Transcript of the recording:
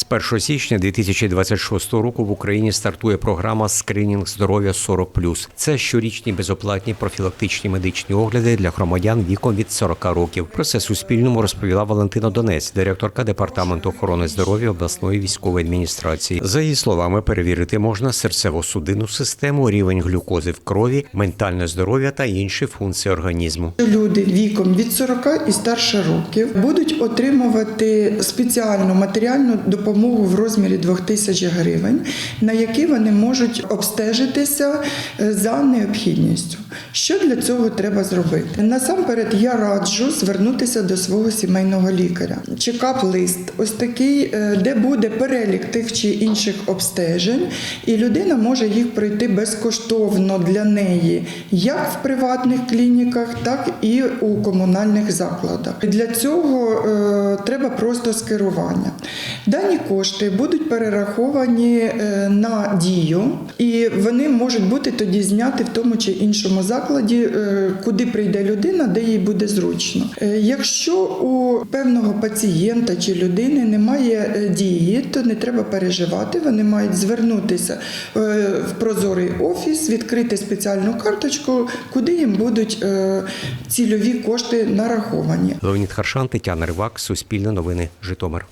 З 1 січня 2026 року в Україні стартує програма Скринінг здоров'я 40+. Це щорічні безоплатні профілактичні медичні огляди для громадян віком від 40 років. Про це Суспільному розповіла Валентина Донець, директорка департаменту охорони здоров'я обласної військової адміністрації. За її словами, перевірити можна серцево-судинну систему, рівень глюкози в крові, ментальне здоров'я та інші функції організму. Люди віком від 40 і старше років будуть отримувати спеціальну матеріальну допомогу в розмірі 2000 гривень, на які вони можуть обстежитися е, за необхідністю. Що для цього треба зробити? Насамперед я раджу звернутися до свого сімейного лікаря. Чекап-лист, ось такий, е, де буде перелік тих чи інших обстежень, і людина може їх пройти безкоштовно для неї, як в приватних клініках, так і у комунальних закладах. Для цього е, треба просто скерування. Дані кошти будуть перераховані е, на дію, і вони можуть бути тоді зняті в тому чи іншому закладі, е, куди прийде людина, де їй буде зручно. Е, Якщо у певного пацієнта чи людини немає дії, то не треба переживати. Вони мають звернутися в прозорий офіс, відкрити спеціальну карточку, куди їм будуть цільові кошти нараховані. Леонід Харшан, Тетяна Ривак, Суспільне новини, Житомир.